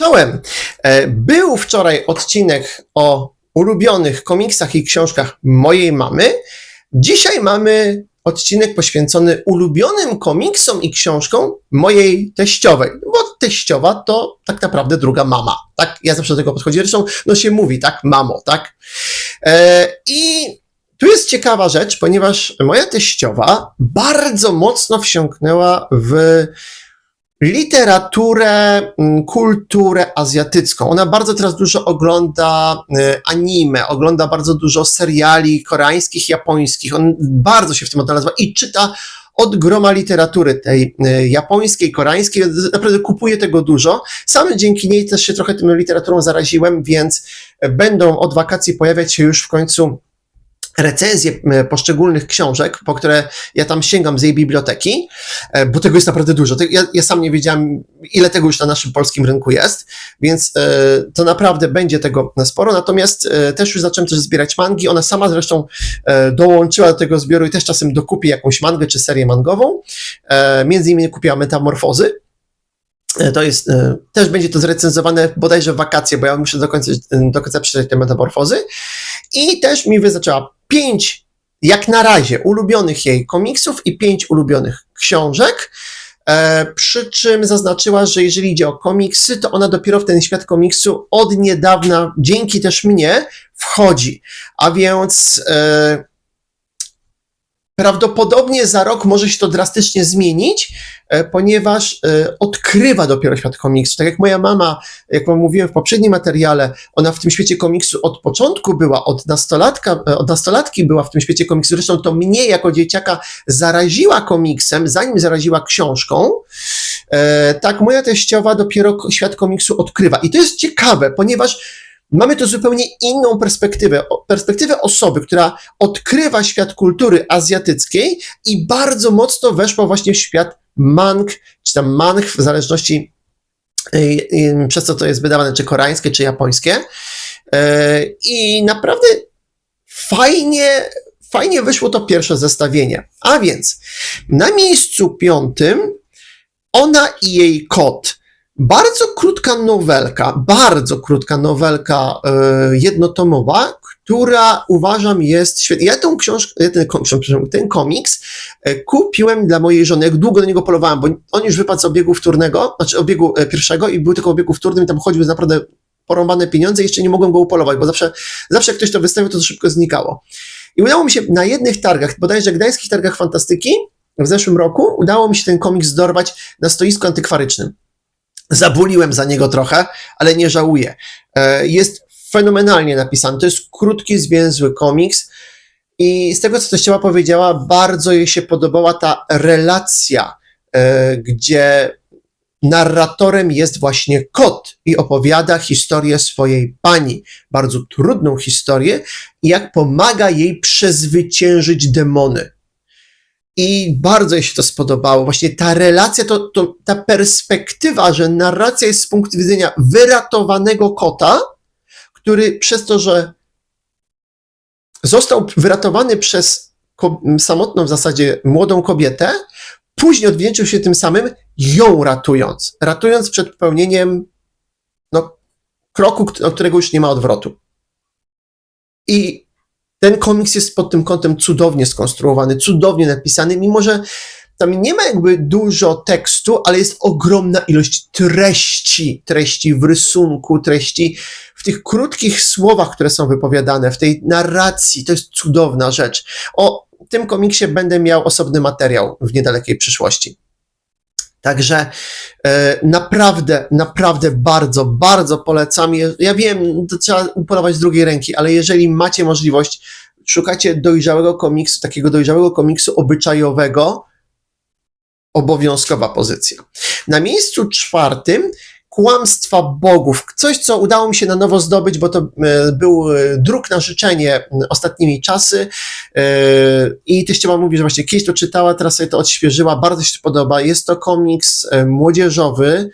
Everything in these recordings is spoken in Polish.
Czołem! E, Był wczoraj odcinek o ulubionych komiksach i książkach mojej mamy. Dzisiaj mamy odcinek poświęcony ulubionym komiksom i książkom mojej teściowej. Bo teściowa to tak naprawdę druga mama. Tak? Ja zawsze do tego podchodzę. Zresztą no się mówi, tak? Mamo, tak? E, I tu jest ciekawa rzecz, ponieważ moja teściowa bardzo mocno wsiąknęła w literaturę, mm, kulturę azjatycką. Ona bardzo teraz dużo ogląda e, anime, ogląda bardzo dużo seriali koreańskich, japońskich. On bardzo się w tym odnalazła i czyta od groma literatury tej e, japońskiej, koreańskiej. Naprawdę kupuje tego dużo. Sam dzięki niej też się trochę tą literaturą zaraziłem, więc będą od wakacji pojawiać się już w końcu recenzje e, poszczególnych książek, po które ja tam sięgam z jej biblioteki, e, bo tego jest naprawdę dużo. Ja, ja sam nie wiedziałem, ile tego już na naszym polskim rynku jest, więc e, to naprawdę będzie tego sporo. Natomiast też już zacząłem też zbierać mangi. Ona sama zresztą dołączyła do tego zbioru i też czasem dokupi jakąś mangę czy serię mangową. Między innymi kupiła Metamorfozy. To jest, też będzie to zrecenzowane bodajże w wakacje, bo ja muszę do końca, do końca przeczytać te metamorfozy. I też mi wyznaczyła pięć, jak na razie, ulubionych jej komiksów i pięć ulubionych książek. E, przy czym zaznaczyła, że jeżeli idzie o komiksy, to ona dopiero w ten świat komiksu od niedawna, dzięki też mnie, wchodzi. A więc e, prawdopodobnie za rok może się to drastycznie zmienić, e, ponieważ e, odkrywa dopiero świat komiksu. Tak jak moja mama, jak wam mówiłem w poprzednim materiale, ona w tym świecie komiksu od początku była, od nastolatka, e, od nastolatki była w tym świecie komiksu. Zresztą to mnie jako dzieciaka zaraziła komiksem, zanim zaraziła książką. Tak, moja teściowa dopiero świat komiksu odkrywa. I to jest ciekawe, ponieważ mamy tu zupełnie inną perspektywę. Perspektywę osoby, która odkrywa świat kultury azjatyckiej i bardzo mocno weszła właśnie w świat mang, czy tam mang, w zależności y, y, przez co to jest wydawane, czy koreańskie, czy japońskie. E, I naprawdę fajnie, fajnie wyszło to pierwsze zestawienie. A więc na miejscu piątym ona i jej kot. Bardzo krótka nowelka, bardzo krótka nowelka e, jednotomowa, która uważam jest świetna. Ja tą książkę, ten, kom- przepraszam, ten komiks e, kupiłem dla mojej żony. Jak długo na niego polowałem, bo on już wypadł z obiegu wtórnego, znaczy obiegu e, pierwszego i był tylko obiegu wtórnym i tam chodziły naprawdę porąbane pieniądze i jeszcze nie mogłem go upolować, bo zawsze, zawsze ktoś to wystawił, to, to szybko znikało. I udało mi się na jednych targach, bodajże gdańskich targach fantastyki w zeszłym roku, udało mi się ten komiks dorwać na stoisku antykwarycznym. Zabuliłem za niego trochę, ale nie żałuję. E, Jest fenomenalnie napisany. To jest krótki, zwięzły komiks. I z tego, co teściowa powiedziała, bardzo jej się podobała ta relacja, e, gdzie narratorem jest właśnie kot i opowiada historię swojej pani, bardzo trudną historię, i jak pomaga jej przezwyciężyć demony. I bardzo jej się to spodobało. Właśnie ta relacja, to, to, ta perspektywa, że narracja jest z punktu widzenia wyratowanego kota, który przez to, że został wyratowany przez samotną w zasadzie młodą kobietę, później odwdzięczył się tym samym, ją ratując. Ratując przed popełnieniem no, kroku, od którego już nie ma odwrotu. I ten komiks jest pod tym kątem cudownie skonstruowany, cudownie napisany, mimo że tam nie ma jakby dużo tekstu, ale jest ogromna ilość treści, treści w rysunku, treści w tych krótkich słowach, które są wypowiadane, w tej narracji. To jest cudowna rzecz. O tym komiksie będę miał osobny materiał w niedalekiej przyszłości. Także e, naprawdę, naprawdę bardzo, bardzo polecam. Ja wiem, to trzeba upolować z drugiej ręki, ale jeżeli macie możliwość, szukacie dojrzałego komiksu, takiego dojrzałego komiksu obyczajowego, obowiązkowa pozycja. Na miejscu czwartym Kłamstwa Bogów. Coś, co udało mi się na nowo zdobyć, bo to e, był e, druk na życzenie ostatnimi czasy. E, I teściowa mówi, że właśnie kiedyś to czytała, teraz sobie to odświeżyła. Bardzo się podoba. Jest to komiks młodzieżowy,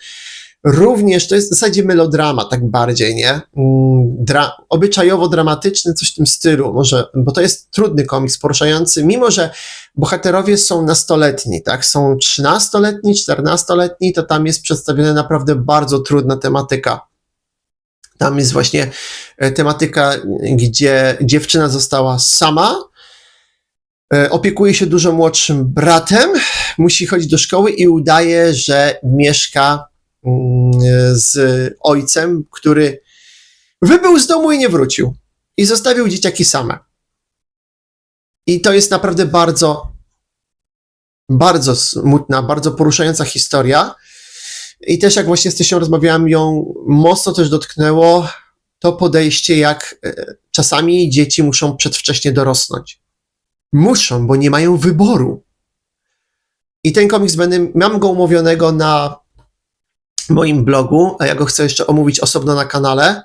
również to jest w zasadzie melodrama, tak bardziej, nie? Mm, Dra- obyczajowo-dramatyczny, coś w tym stylu, może, bo to jest trudny komiks poruszający, mimo że bohaterowie są nastoletni, tak? Są 13-letni, 14-letni, to tam jest przedstawiona naprawdę bardzo trudna tematyka. Tam jest właśnie e, tematyka, gdzie dziewczyna została sama, e, opiekuje się dużo młodszym bratem, musi chodzić do szkoły i udaje, że mieszka z ojcem, który wybył z domu i nie wrócił. I zostawił dzieciaki same. I to jest naprawdę bardzo, bardzo smutna, bardzo poruszająca historia. I też jak właśnie z Tysią rozmawiałam, ją mocno też dotknęło to podejście, jak e, czasami dzieci muszą przedwcześnie dorosnąć. Muszą, bo nie mają wyboru. I ten komiks będę, mam go umówionego na moim blogu, a ja go chcę jeszcze omówić osobno na kanale.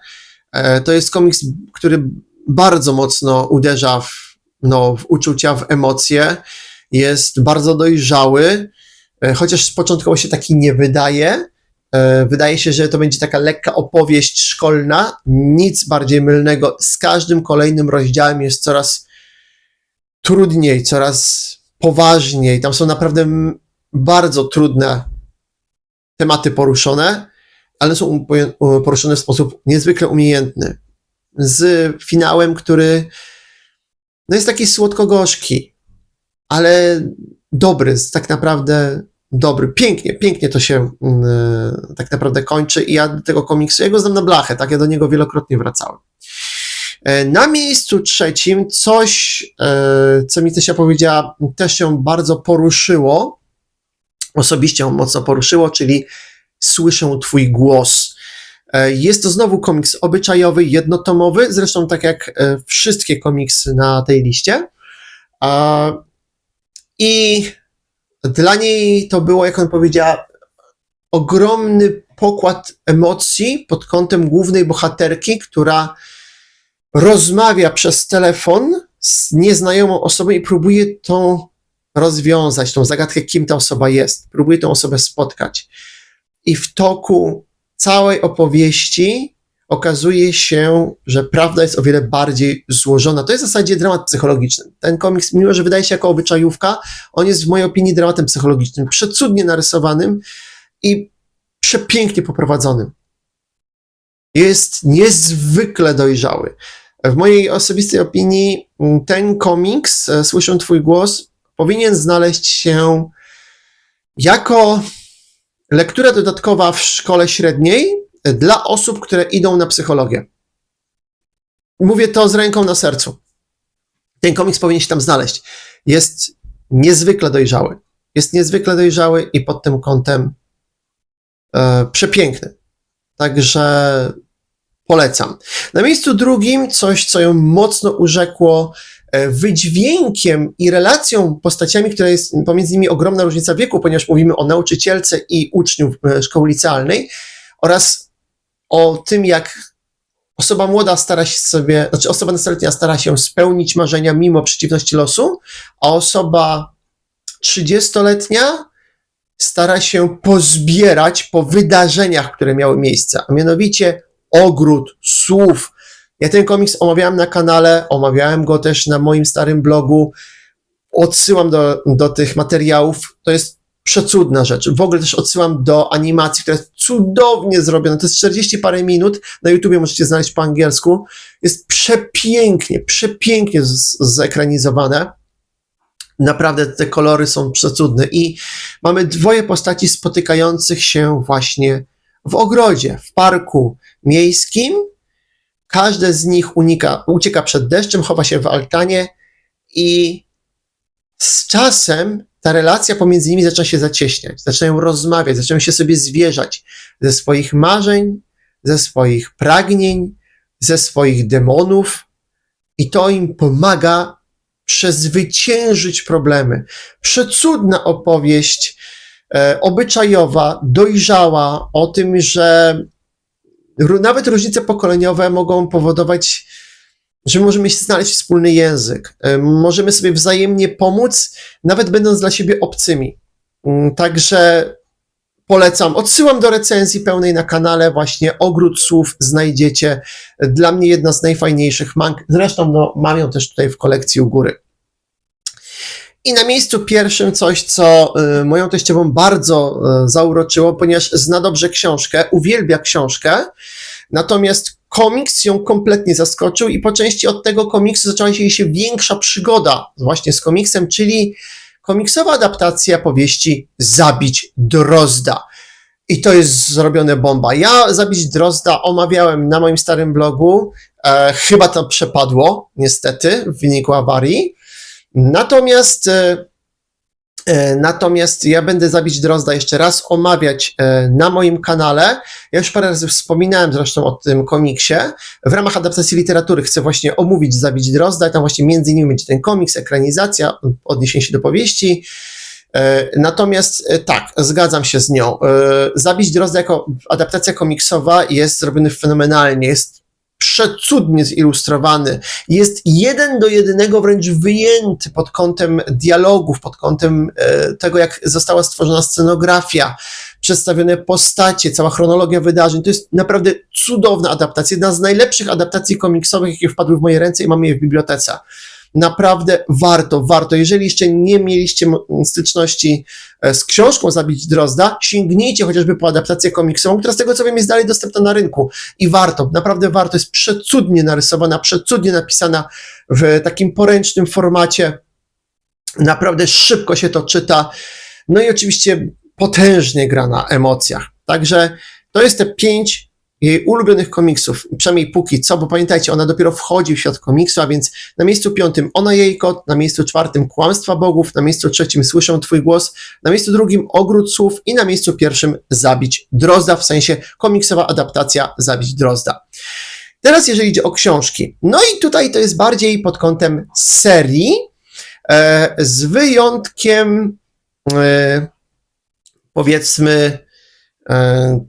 E, To jest komiks, który bardzo mocno uderza w, no, w uczucia, w emocje. Jest bardzo dojrzały, e, chociaż początkowo się taki nie wydaje. E, Wydaje się, że to będzie taka lekka opowieść szkolna, nic bardziej mylnego. Z każdym kolejnym rozdziałem jest coraz trudniej, coraz poważniej. Tam są naprawdę bardzo trudne tematy poruszone, ale są poruszone w sposób niezwykle umiejętny. Z finałem, który no jest taki słodko-gorzki, ale dobry, tak naprawdę dobry. Pięknie, pięknie to się e, tak naprawdę kończy i ja do tego komiksu, ja go znam na blachę, tak, ja do niego wielokrotnie wracałem. E, Na miejscu trzecim coś, e, co mi Tysia powiedziała, też się bardzo poruszyło, osobiście mocno poruszyło, czyli Słyszę Twój głos. E, Jest to znowu komiks obyczajowy, jednotomowy, zresztą tak jak e, wszystkie komiksy na tej liście. I dla niej to było, jak on powiedziała, ogromny pokład emocji pod kątem głównej bohaterki, która rozmawia przez telefon z nieznajomą osobą i próbuje tą rozwiązać, tą zagadkę, kim ta osoba jest. Próbuje tą osobę spotkać. I w toku całej opowieści okazuje się, że prawda jest o wiele bardziej złożona. To jest w zasadzie dramat psychologiczny. Ten komiks, mimo że wydaje się jako obyczajówka, on jest w mojej opinii dramatem psychologicznym, przecudnie narysowanym i przepięknie poprowadzonym. Jest niezwykle dojrzały. W mojej osobistej opinii m, ten komiks, e, Słyszę Twój głos, powinien znaleźć się jako lektura dodatkowa w szkole średniej dla osób, które idą na psychologię. Mówię to z ręką na sercu. Ten komiks powinien się tam znaleźć. Jest niezwykle dojrzały. Jest niezwykle dojrzały i pod tym kątem e, przepiękny. Także polecam. Na miejscu drugim coś, co ją mocno urzekło, wydźwiękiem i relacją postaciami, która jest pomiędzy nimi ogromna różnica wieku, ponieważ mówimy o nauczycielce i uczniów e, szkoły licealnej oraz o tym, jak osoba młoda stara się sobie, znaczy osoba nastoletnia stara się spełnić marzenia mimo przeciwności losu, a osoba 30-letnia stara się pozbierać po wydarzeniach, które miały miejsce, a mianowicie ogród słów. Ja ten komiks omawiałem na kanale, omawiałem go też na moim starym blogu. Odsyłam do, do tych materiałów. To jest przecudna rzecz. W ogóle też odsyłam do animacji, która jest cudownie zrobiona. To jest 40 parę minut. Na YouTubie możecie znaleźć po angielsku. Jest przepięknie, przepięknie z- zekranizowane. Naprawdę te kolory są przecudne. I mamy dwoje postaci spotykających się właśnie w ogrodzie, w parku miejskim. Każde z nich unika, ucieka przed deszczem, chowa się w altanie i z czasem ta relacja pomiędzy nimi zaczyna się zacieśniać. Zaczynają rozmawiać, zaczynają się sobie zwierzać ze swoich marzeń, ze swoich pragnień, ze swoich demonów i to im pomaga przezwyciężyć problemy. Przecudna opowieść, e, obyczajowa, dojrzała o tym, że nawet różnice pokoleniowe mogą powodować, że możemy się znaleźć wspólny język. E, Możemy sobie wzajemnie pomóc, nawet będąc dla siebie obcymi. Mm, Także Polecam. Odsyłam do recenzji pełnej na kanale. Właśnie Ogród Słów znajdziecie. Dla mnie jedna z najfajniejszych mang. Zresztą no, mam ją też tutaj w kolekcji u góry. I na miejscu pierwszym coś, co y, moją teściową bardzo y, zauroczyło, ponieważ zna dobrze książkę, uwielbia książkę, natomiast komiks ją kompletnie zaskoczył i po części od tego komiksu zaczęła się jej się większa przygoda właśnie z komiksem, czyli komiksowa adaptacja powieści Zabić Drozda. I to jest zrobione bomba. Ja Zabić Drozda omawiałem na moim starym blogu. E, chyba to przepadło, niestety, w wyniku awarii. Natomiast, e, e, natomiast ja będę Zabić Drozda jeszcze raz omawiać e, na moim kanale. Ja już parę razy wspominałem zresztą o tym komiksie. W ramach adaptacji literatury chcę właśnie omówić Zabić Drozda. Tam właśnie między innymi będzie ten komiks, ekranizacja, odniesienie się do powieści. Natomiast tak, zgadzam się z nią. Zabić Drozda jako adaptacja komiksowa jest zrobiony fenomenalnie, jest przecudnie zilustrowany, jest jeden do jednego wręcz wyjęty pod kątem dialogów, pod kątem e, tego, jak została stworzona scenografia, przedstawione postacie, cała chronologia wydarzeń. To jest naprawdę cudowna adaptacja, jedna z najlepszych adaptacji komiksowych, jakie wpadły w moje ręce i mam je w bibliotece. Naprawdę warto, warto. Jeżeli jeszcze nie mieliście styczności e, z książką Zabić Drozda, sięgnijcie chociażby po adaptację komiksową, która z tego co wiem jest dalej dostępna na rynku. I warto, naprawdę warto. Jest przecudnie narysowana, przecudnie napisana w takim poręcznym formacie. Naprawdę szybko się to czyta. No i oczywiście potężnie gra na emocjach. Także to jest te pięć jej ulubionych komiksów, przynajmniej póki co, bo pamiętajcie, ona dopiero wchodzi w świat komiksu, a więc na miejscu piątym Ona jej kot, na miejscu czwartym Kłamstwa Bogów, na miejscu trzecim Słyszę Twój głos, na miejscu drugim Ogród Słów i na miejscu pierwszym Zabić Drozda, w sensie komiksowa adaptacja Zabić Drozda. Teraz jeżeli idzie o książki, no i tutaj to jest bardziej pod kątem serii, e, z wyjątkiem e, powiedzmy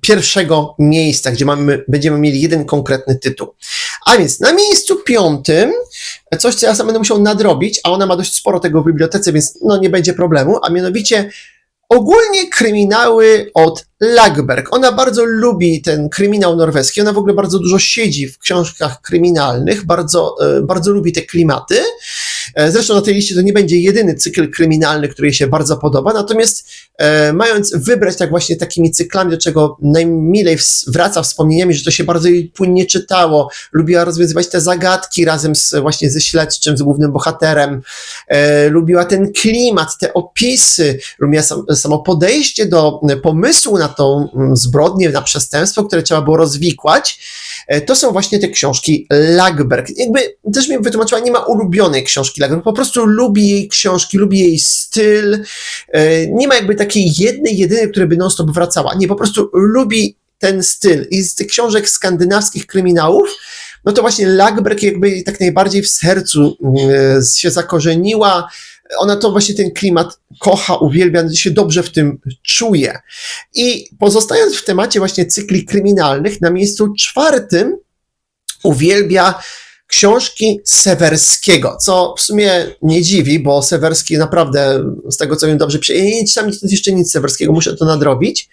pierwszego miejsca, gdzie mamy, będziemy mieli jeden konkretny tytuł. A więc na miejscu piątym coś, co ja sam będę musiał nadrobić, a ona ma dość sporo tego w bibliotece, więc no nie będzie problemu, a mianowicie ogólnie kryminały od Lagberg. Ona bardzo lubi ten kryminał norweski, ona w ogóle bardzo dużo siedzi w książkach kryminalnych, bardzo, e, bardzo lubi te klimaty. E, Zresztą na tej liście to nie będzie jedyny cykl kryminalny, który jej się bardzo podoba, natomiast e, mając wybrać tak właśnie takimi cyklami, do czego najmilej wraca wspomnieniami, że to się bardzo jej płynnie czytało, lubiła rozwiązywać te zagadki razem z, właśnie ze śledczym, z głównym bohaterem, e, lubiła ten klimat, te opisy, lubiła sam, samo podejście do e, pomysłu na tą zbrodnię, na przestępstwo, które trzeba było rozwikłać, E, to są właśnie te książki Lagberg. Jakby też mi wytłumaczyła, nie ma ulubionej książki Lagberg, po prostu lubi jej książki, lubi jej styl. E, Nie ma jakby takiej jednej, jedynej, która by non-stop wracała. Nie, po prostu lubi ten styl. I z tych książek skandynawskich kryminałów, no to właśnie Lagberg jakby tak najbardziej w sercu e, się zakorzeniła. Ona to właśnie ten klimat kocha, uwielbia, się dobrze w tym czuje. I pozostając w temacie właśnie cykli kryminalnych, na miejscu czwartym uwielbia książki Sewerskiego, co w sumie nie dziwi, bo Sewerski naprawdę, z tego co wiem, dobrze przy... Ja nie czytam jeszcze nic Sewerskiego, muszę to nadrobić.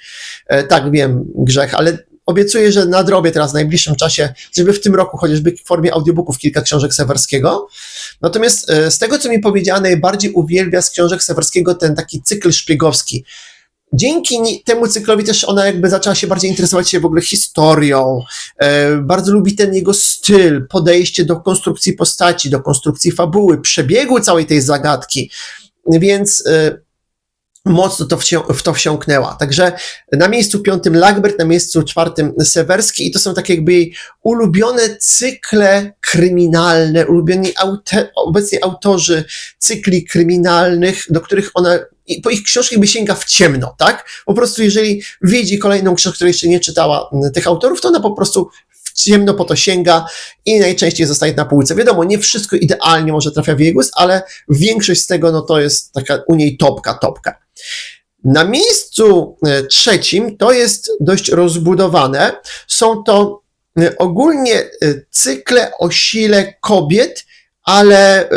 E, tak, wiem, grzech, ale obiecuję, że nadrobię teraz w najbliższym czasie, żeby w tym roku chociażby w formie audiobooków kilka książek Sewerskiego. Natomiast e, z tego, co mi powiedziała, najbardziej uwielbia z książek Sewerskiego ten taki cykl szpiegowski. Dzięki temu cyklowi też ona jakby zaczęła się bardziej interesować się w ogóle historią. E, bardzo lubi ten jego styl, podejście do konstrukcji postaci, do konstrukcji fabuły, przebiegu całej tej zagadki. Więc e, mocno to w to wsiąknęła. Także na miejscu piątym Lagbert, na miejscu czwartym Sewerski i to są takie jakby jej ulubione cykle kryminalne, ulubieni aute- obecnie autorzy cykli kryminalnych, do których ona i po ich książkach by sięga w ciemno, tak? Po prostu jeżeli widzi kolejną książkę, której jeszcze nie czytała m, tych autorów, to ona po prostu w ciemno po to sięga i najczęściej zostaje na półce. Wiadomo, nie wszystko idealnie może trafia w jej gust, ale większość z tego, no to jest taka u niej topka, topka. Na miejscu e, trzecim to jest dość rozbudowane. Są to e, ogólnie e, cykle o sile kobiet, ale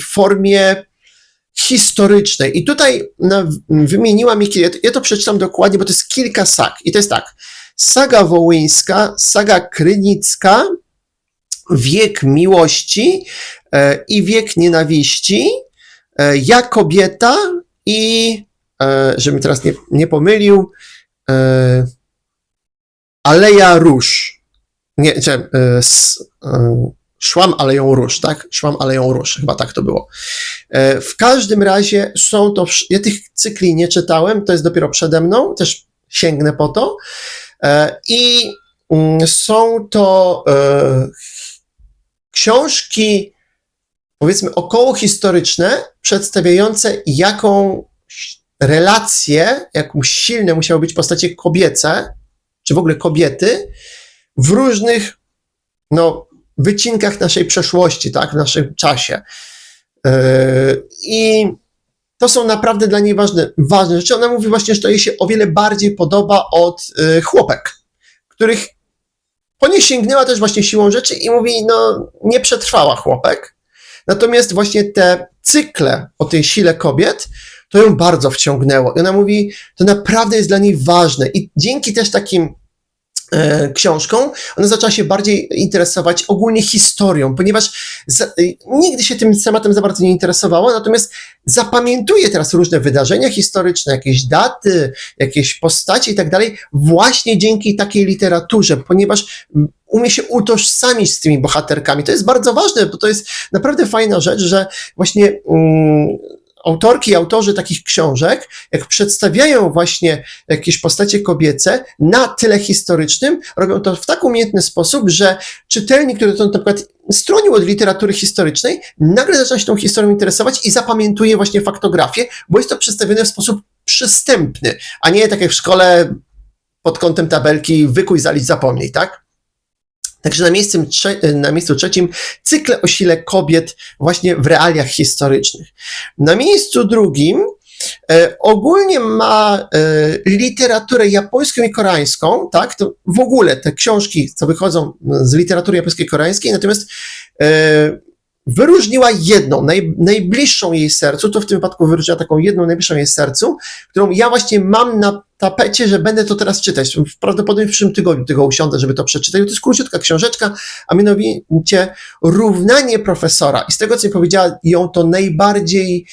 w formie historycznej. I tutaj no, wymieniła mi, ja to- przeczytam dokładnie, bo to jest kilka sag. I to jest tak. Saga wołyńska, saga krynicka, wiek miłości i wiek nienawiści, ja kobieta i, e, żebym teraz nie, nie pomylił, e, Aleja Róż. Nie, czy, e, s, szłam Aleją Róż, tak? Szłam Aleją Róż, chyba tak to było. W każdym razie są to, ja tych cykli nie czytałem, to jest dopiero przede mną, też sięgnę po to. I mm, są to książki, powiedzmy, okołohistoryczne, przedstawiające jaką relację, jaką silne musiały być postacie kobiece, czy w ogóle kobiety, w różnych no, wycinkach naszej przeszłości, tak, w naszym czasie. Yy, I to są naprawdę dla niej ważne, ważne rzeczy. Ona mówi właśnie, że to jej się o wiele bardziej podoba od y, chłopek, których po nie sięgnęła też właśnie siłą rzeczy i mówi, no nie przetrwała chłopek. Natomiast właśnie te cykle o tej sile kobiet, to ją bardzo wciągnęło. I ona mówi, to naprawdę jest dla niej ważne. I dzięki też takim e, książką, ona zaczęła się bardziej interesować ogólnie historią, ponieważ za, y, nigdy się tym tematem za bardzo nie interesowała, natomiast zapamiętuje teraz różne wydarzenia historyczne, jakieś daty, jakieś postacie i tak dalej, właśnie dzięki takiej literaturze, ponieważ umie się utożsamić z tymi bohaterkami. To jest bardzo ważne, bo to jest naprawdę fajna rzecz, że właśnie mm, autorki i autorzy takich książek, jak przedstawiają właśnie jakieś postacie kobiece na tyle historycznym, robią to w tak umiejętny sposób, że czytelnik, który to na przykład stronił od literatury historycznej, nagle zaczyna się tą historią interesować i zapamiętuje właśnie faktografię, bo jest to przedstawione w sposób przystępny, a nie tak jak w szkole pod kątem tabelki wykuj, zalicz, zapomnij, tak? Także na miejscu, trze- na miejscu trzecim cykle o sile kobiet właśnie w realiach historycznych. Na miejscu drugim e, ogólnie ma e, literaturę japońską i koreańską, tak? To w ogóle te książki, co wychodzą z literatury japońskiej i koreańskiej, natomiast e, wyróżniła jedną, naj, najbliższą jej sercu, to w tym wypadku wyróżniła taką jedną najbliższą jej sercu, którą ja właśnie mam na tapecie, że będę to teraz czytać. Prawdopodobnie w przyszłym tygodniu tego usiądę, żeby to przeczytać. To jest króciutka książeczka, a mianowicie Równanie profesora. I z tego, co mi powiedziała, ją to najbardziej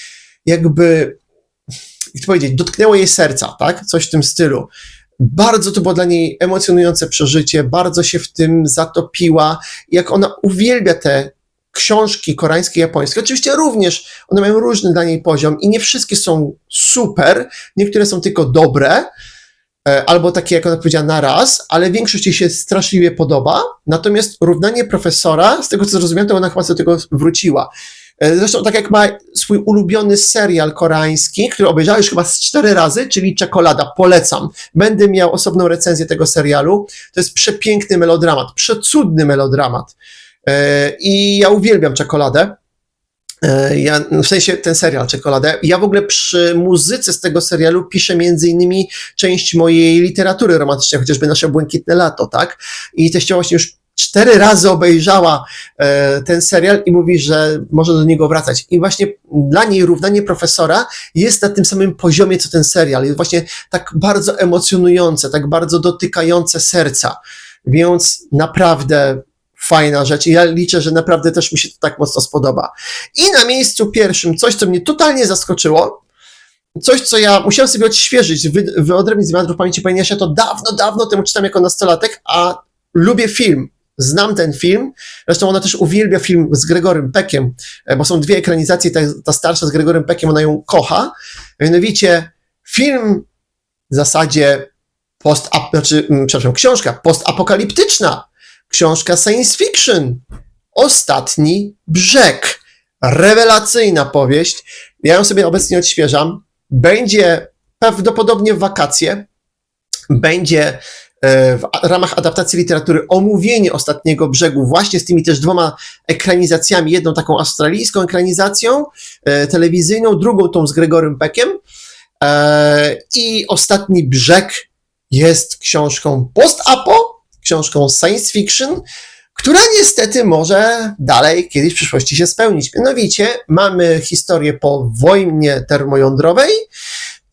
jakby, jak to powiedzieć, dotknęło jej serca, tak? Coś w tym stylu. Bardzo to było dla niej emocjonujące przeżycie, bardzo się w tym zatopiła. Jak ona uwielbia te książki koreańskie, japońskie. Oczywiście również one mają różny dla niej poziom i nie wszystkie są super, niektóre są tylko dobre, e, albo takie, jak ona powiedziała, na raz, ale większość jej się straszliwie podoba. Natomiast równanie profesora, z tego co zrozumiałem, to ona chyba do tego wróciła. E, Zresztą tak jak ma swój ulubiony serial koreański, który obejrzałem już chyba z cztery razy, czyli Czekolada, polecam. Będę miał osobną recenzję tego serialu. To jest przepiękny melodramat, przecudny melodramat. E, I ja uwielbiam czekoladę. E, Ja, w sensie ten serial Czekoladę. Ja w ogóle przy muzyce z tego serialu piszę między innymi część mojej literatury romantycznej, chociażby nasze Błękitne Lato, tak? I teściowa właśnie już cztery razy obejrzała e, ten serial i mówi, że może do niego wracać. I właśnie dla niej równanie profesora jest na tym samym poziomie, co ten serial. Jest właśnie tak bardzo emocjonujące, tak bardzo dotykające serca. Więc naprawdę fajna rzecz i ja liczę, że naprawdę też mi się to tak mocno spodoba. I na miejscu pierwszym coś, co mnie totalnie zaskoczyło, coś, co ja musiałem sobie odświeżyć, wy, wyodrębnić z meandrów pamięci, ponieważ ja to dawno, dawno temu czytam jako nastolatek, a lubię film. Znam ten film, zresztą ona też uwielbia film z Gregorym Peckiem, e, bo są dwie ekranizacje, ta, ta starsza z Gregorem Peckiem, ona ją kocha. Mianowicie film w zasadzie post, znaczy, mm, przepraszam, książka postapokaliptyczna, książka science fiction. Ostatni brzeg. Rewelacyjna powieść. Ja ją sobie obecnie odświeżam. Będzie prawdopodobnie w wakacje. Będzie e, w ramach adaptacji literatury omówienie ostatniego brzegu, właśnie z tymi też dwoma ekranizacjami. Jedną taką australijską ekranizacją e, telewizyjną, drugą tą z Gregorem Peckiem. E, I ostatni brzeg jest książką post-apo, książką science fiction, która niestety może dalej kiedyś w przyszłości się spełnić. Mianowicie mamy historię po wojnie termojądrowej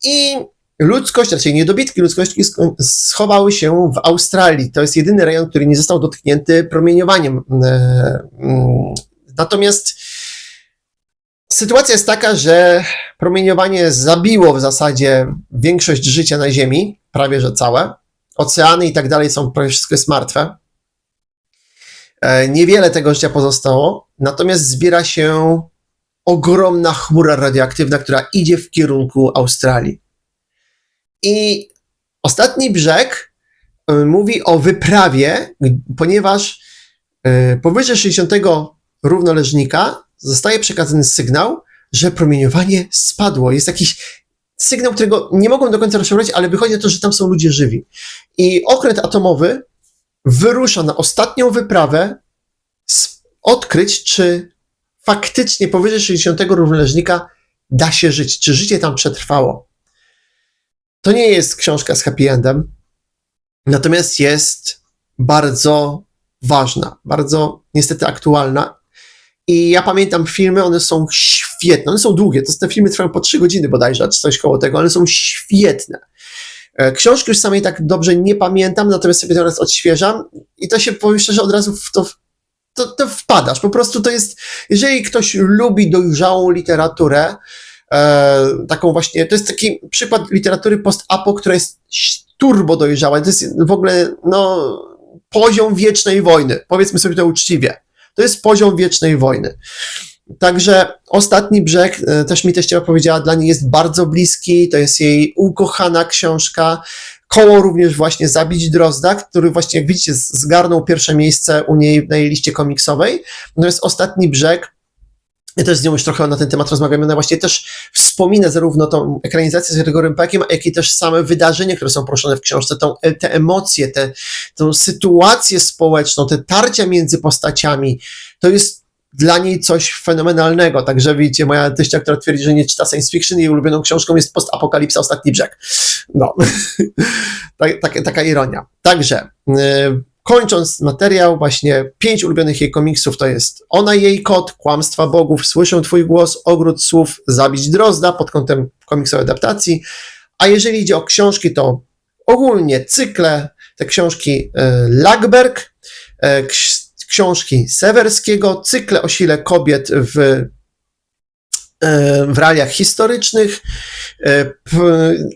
i ludzkość, raczej niedobitki ludzkości schowały się w Australii. To jest jedyny rejon, który nie został dotknięty promieniowaniem. Natomiast sytuacja jest taka, że promieniowanie zabiło w zasadzie większość życia na Ziemi, prawie że całe. Oceany i tak dalej są, prawie wszystko jest martwe. E, Niewiele tego życia pozostało, natomiast zbiera się ogromna chmura radioaktywna, która idzie w kierunku Australii. I ostatni brzeg y, mówi o wyprawie, ponieważ y, powyżej 60 równoleżnika zostaje przekazany sygnał, że promieniowanie spadło. Jest jakiś sygnał, którego nie mogą do końca rozszyfrować, ale wychodzi na to, że tam są ludzie żywi. I okręt atomowy wyrusza na ostatnią wyprawę odkryć, czy faktycznie powyżej 60 równoleżnika da się żyć, czy życie tam przetrwało. To nie jest książka z happy endem, natomiast jest bardzo ważna, bardzo niestety aktualna. I ja pamiętam filmy, one są świetne, one są długie, to te filmy trwają po 3 godziny bodajże, czy coś koło tego, one są świetne. E, Książki już samej tak dobrze nie pamiętam, natomiast sobie teraz odświeżam i to się, powiem szczerze, od razu w to, to, to wpadasz. Po prostu to jest, jeżeli ktoś lubi dojrzałą literaturę, e, taką właśnie, to jest taki przykład literatury post-apo, która jest turbo dojrzała. To jest w ogóle, no, poziom wiecznej wojny. Powiedzmy sobie to uczciwie. To jest poziom wiecznej wojny. Także ostatni brzeg, e, też mi teściowa powiedziała, dla niej jest bardzo bliski, to jest jej ukochana książka. Koło również właśnie Zabić Drozda, który właśnie, jak widzicie, zgarnął pierwsze miejsce u niej na jej liście komiksowej. Natomiast ostatni brzeg, ja też z nią już trochę na ten temat rozmawiamy, ona właśnie też wspomina zarówno tą ekranizację z Gregorem Peckiem, jak i też same wydarzenia, które są proszone w książce, tą, te emocje, te, tą sytuację społeczną, te tarcia między postaciami. To jest dla niej coś fenomenalnego. Także widzicie, moja teścia, która twierdzi, że nie czyta science fiction, jej ulubioną książką jest Postapokalipsa Ostatni Brzeg. No, tak, tak, taka ironia. Także, yy, kończąc materiał, właśnie pięć ulubionych jej komiksów to jest Ona jej kot, Kłamstwa Bogów, Słyszę Twój głos, Ogród Słów, Zabić Drozda pod kątem komiksowej adaptacji. A jeżeli idzie o książki, to ogólnie cykle, te książki Lackberg, e, ks- książki Sewerskiego, cykle o sile kobiet w, e, w realiach historycznych, e,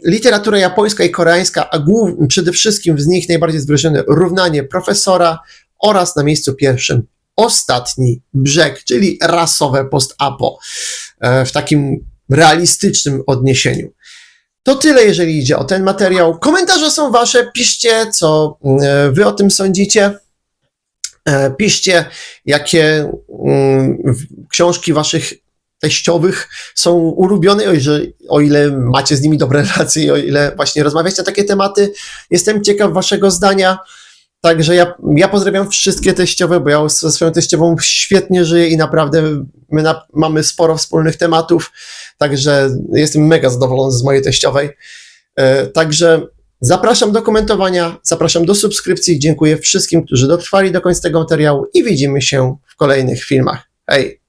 literatura japońska i koreańska, a przede wszystkim z nich najbardziej wyrażone równanie profesora oraz na miejscu pierwszym ostatni brzeg, czyli rasowe post-apo e, w takim realistycznym odniesieniu. To tyle, jeżeli idzie o ten materiał. Komentarze są wasze, piszcie, co wy o tym sądzicie. E, Piszcie, jakie mm, książki waszych teściowych są ulubione, o ile, o ile macie z nimi dobre relacje i o ile właśnie rozmawiacie na takie tematy. Jestem ciekaw waszego zdania. Także ja, ja pozdrawiam wszystkie teściowe, bo ja ze swoją teściową świetnie żyję i naprawdę my na, mamy sporo wspólnych tematów. Także jestem mega zadowolony z mojej teściowej. E, Także zapraszam do komentowania, zapraszam do subskrypcji. Dziękuję wszystkim, którzy dotrwali do końca tego materiału i widzimy się w kolejnych filmach. Hej!